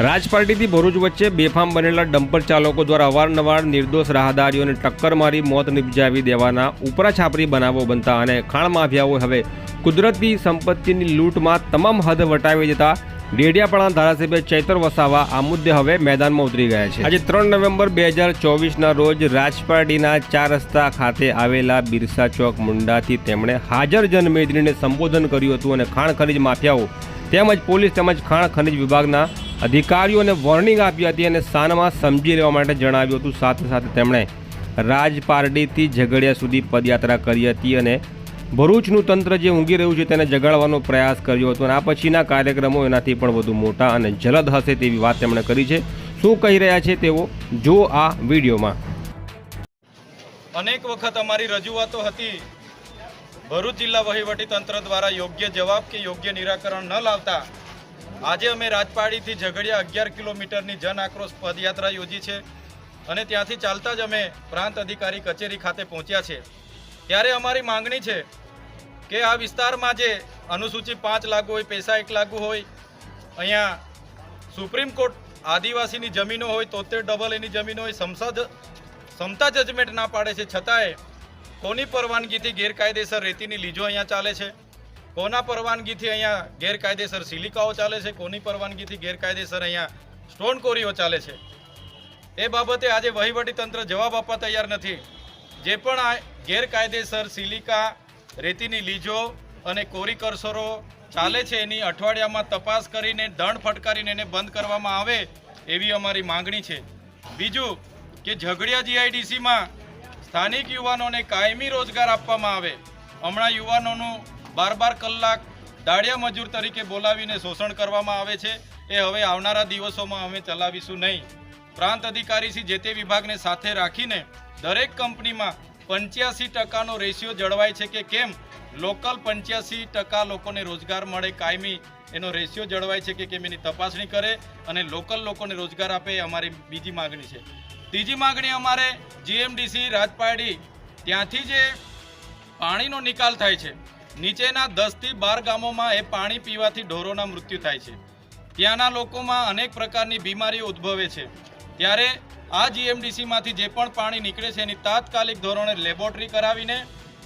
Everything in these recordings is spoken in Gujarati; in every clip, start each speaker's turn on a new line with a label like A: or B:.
A: રાજપાર્ટીથી ભરૂચ વચ્ચે બેફામ બનેલા ડમ્પર ચાલકો દ્વારા અવારનવાર નિર્દોષ રાહદારીઓને ટક્કર મારી મોત નિપજાવી દેવાના ઉપરા છાપરી બનાવો બનતા અને ખાણ માફિયાઓ હવે કુદરતી સંપત્તિની લૂંટમાં તમામ હદ વટાવી જતા ડેડિયાપાડા ધારાસભ્ય ચૈતર વસાવા આ મુદ્દે હવે મેદાનમાં ઉતરી ગયા છે. આજે ત્રણ નવેમ્બર બે હજાર ચોવીસના રોજ રાજપારડીના ચાર રસ્તા ખાતે આવેલા બિરસા ચોક મુંડાથી તેમણે હાજર જનમેદનીને સંબોધન કર્યું હતું અને ખાણ ખનીજ માફિયાઓ તેમજ પોલીસ તેમજ ખાણ ખનીજ વિભાગના અધિકારીઓને વોર્નિંગ આપી હતી અને સાનમાં સમજી લેવા માટે જણાવ્યું હતું. સાથે સાથે તેમણે રાજપારડીથી ઝઘડિયા સુધી પદયાત્રા કરી હતી અને ભરૂચનું તંત્ર જે ઊંઘી રહ્યું છે તેને જગાડવાનો પ્રયાસ કર્યો હતો અને આ પછીના કાર્યક્રમો એનાથી પણ વધુ મોટા અને જલદ હશે તેવી વાત તેમણે કરી છે. શું કહી રહ્યા છે તેઓ? જો આ વિડીયોમાં.
B: અનેક વખત અમારી રજૂઆતો હતી, ભરૂચ જિલ્લા વહીવટી તંત્ર દ્વારા યોગ્ય જવાબ કે યોગ્ય નિરાકરણ ન લાવતા આજે અમે રાજપાડીથી ઝઘડિયા અગિયાર કિલોમીટરની જન આક્રોશ પદયાત્રા યોજી છે અને ત્યાંથી ચાલતા જ અમે પ્રાંત અધિકારી કચેરી ખાતે પહોંચ્યા છે. ત્યારે અમારી માંગણી છે કે આ વિસ્તારમાં જે અનુસૂચિત પાંચ લાગુ હોય, પૈસા એક લાગુ હોય, અહીંયા સુપ્રીમ કોર્ટ આદિવાસીની જમીનો હોય, તોતેર ડબલ એની જમીનો હોય સમસદ ક્ષમતા જજમેન્ટ ના પાડે છે. છતાંય કોની પરવાનગીથી ગેરકાયદેસર રેતીની લીજો અહીંયા ચાલે છે. કોના પરવાનગીથી અહીંયા ગેરકાયદેસર સિલિકાઓ ચાલે છે? કોની પરવાનગીથી ગેરકાયદેસર અહીંયા સ્ટોન કોરીઓ ચાલે છે? એ બાબતે આજે વહીવટી તંત્ર જવાબ આપવા તૈયાર નથી. જે પણ આ ગેરકાયદેસર સિલિકા, રેતીની લીજો અને કોરી કરસરો ચાલે છે, એની અઠવાડિયામાં તપાસ કરીને, દંડ ફટકારીને એને બંધ કરવામાં આવે એવી અમારી માંગણી છે. બીજું કે ઝઘડિયા જીઆઈડીસીમાં સ્થાનિક યુવાનોને કાયમી રોજગાર આપવામાં આવે. હમણાં યુવાનોનું બાર બાર કલાક દાળિયા મજૂર તરીકે બોલાવીને શોષણ કરવામાં આવે છે. એ હવે આવનારા દિવસોમાં અમે ચલાવીશું નહીં. પ્રાંત અધિકારીથી જે તે વિભાગને સાથે રાખીને દરેક કંપનીમાં પંચ્યાસી ટકાનો રેશિયો જળવાય છે કે કેમ? લોકલ પંચ્યાસી ટકા લોકોને રોજગાર મળે કાયમી એનો રેશિયો જળવાય છે કે કેમ એની તપાસણી કરે અને લોકલ લોકોને રોજગાર આપે એ અમારી બીજી માગણી છે. ત્રીજી માગણી અમારે જીએમડીસી રાજપારડી. ત્યાંથી જે પાણીનો નિકાલ થાય છે નીચેના દસથી બાર ગામોમાં એ પાણી પીવાથી ઢોરોના મૃત્યુ થાય છે. ત્યાંના લોકોમાં અનેક પ્રકારની બીમારીઓ ઉદ્ભવે છે. ત્યારે આ જીએમડીસીમાંથી જે પણ પાણી નીકળે છે એની તાત્કાલિક ધોરણે લેબોરેટરી કરાવીને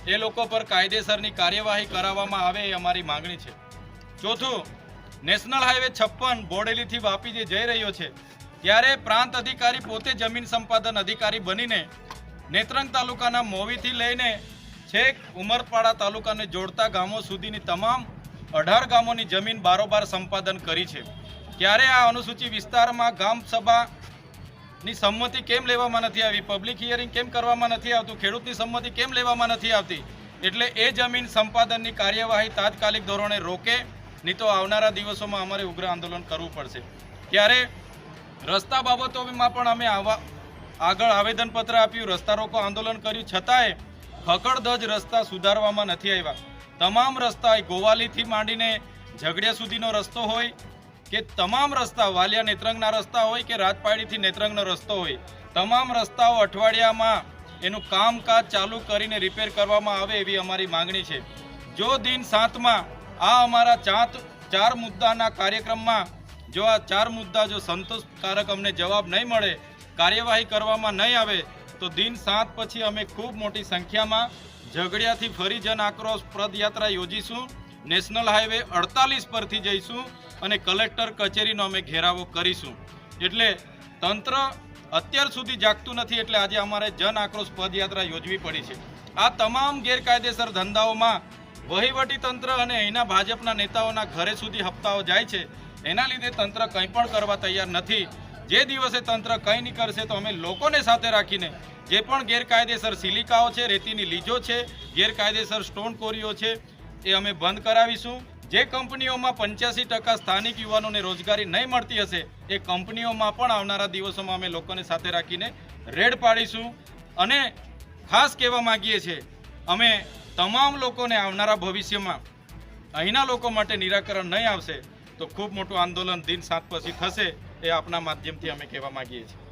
B: એ લોકો પર કાયદેસરની કાર્યવાહી કરાવવામાં આવે એ અમારી માંગણી છે. ચોથું, નેશનલ હાઈવે છપ્પન બોડેલીથી વાપી જે જઈ રહ્યો છે. ત્યારે પ્રાંત અધિકારી પોતે જમીન સંપાદન અધિકારી બનીને નેત્રંગ તાલુકાના મોવીથી લઈને છેક ઉમરપાડા તાલુકાને જોડતા ગામો સુધીની તમામ અઢાર ગામોની જમીન બારોબાર સંપાદન કરી છે. ત્યારે આ અનુસૂચિત વિસ્તારમાં ગામ સભાની સંમતિ કેમ લેવામાં નથી આવી? પબ્લિક હિયરિંગ કેમ કરવામાં નથી આવતું? ખેડૂતની સંમતિ કેમ લેવામાં નથી આવતી? એટલે એ જમીન સંપાદનની કાર્યવાહી તાત્કાલિક ધોરણે રોકે, નહીં તો આવનારા દિવસોમાં અમારે ઉગ્ર આંદોલન કરવું પડશે. ત્યારે રસ્તા બાબતોમાં પણ અમે આવા આગળ આવેદનપત્ર આપ્યું, રસ્તા રોકો આંદોલન કર્યું. છતાંય ફકડધજ રસ્તા સુધારવામાં નથી આવ્યા. તમામ રસ્તા ગોવાલીથી માંડીને ઝઘડિયા સુધીનો રસ્તો હોય કે તમામ રસ્તા વાલિયા નેત્રંગના રસ્તા હોય કે રાજપાડીથી નેત્રંગનો રસ્તો હોય, તમામ રસ્તાઓ અઠવાડિયામાં એનું કામકાજ ચાલુ કરીને રિપેર કરવામાં આવે એવી અમારી માંગણી છે. જો દિન સાતમાં આ અમારા ચાત, ચાર મુદ્દાના કાર્યક્રમમાં, જો આ ચાર મુદ્દા જો સંતોષકારક અમને જવાબ નહીં મળે, કાર્યવાહી કરવામાં નહીં આવે તો દિન સાત પછી અમે ખૂબ મોટી સંખ્યામાં ઝઘડિયાથી ફરી જન આક્રોશ પદયાત્રા યોજીશું. નેશનલ હાઈવે અડતાલીસ પરથી જઈશું અને કલેક્ટર કચેરીનો અમે ઘેરાવો કરીશું. એટલે તંત્ર અત્યાર સુધી જાગતું નથી એટલે આજે અમારે જન આક્રોશ પદયાત્રા યોજવી પડી છે. આ તમામ ગેરકાયદેસર ધંધાઓમાં વહીવટી તંત્ર અને અહીંના ભાજપના નેતાઓના ઘરે સુધી હપ્તાઓ જાય છે. એના લીધે તંત્ર કંઈ પણ કરવા તૈયાર નથી. જે દિવસે તંત્ર કંઈ નહીં કરશે તો અમે લોકોને સાથે રાખીને જે પણ ગેરકાયદેસર સિલિકાઓ છે, રેતીની લીજો છે, ગેરકાયદેસર સ્ટોન કોરીઓ છે, એ અમે બંધ કરાવીશું. જે કંપનીઓમાં પંચ્યાસી ટકા સ્થાનિક યુવાનોને રોજગારી નહીં મળતી હશે, એ કંપનીઓમાં પણ આવનારા દિવસોમાં અમે લોકોને સાથે રાખીને રેડ પાડીશું. અને ખાસ કહેવા માગીએ છીએ, અમે તમામ લોકોને આવનારા ભવિષ્યમાં અહીંના લોકો માટે નિરાકરણ નહીં આવશે, તો ખૂબ મોટું આંદોલન દિન સાત પછી થશે. એ આપના માધ્યમથી અમે કહેવા માગીએ છીએ.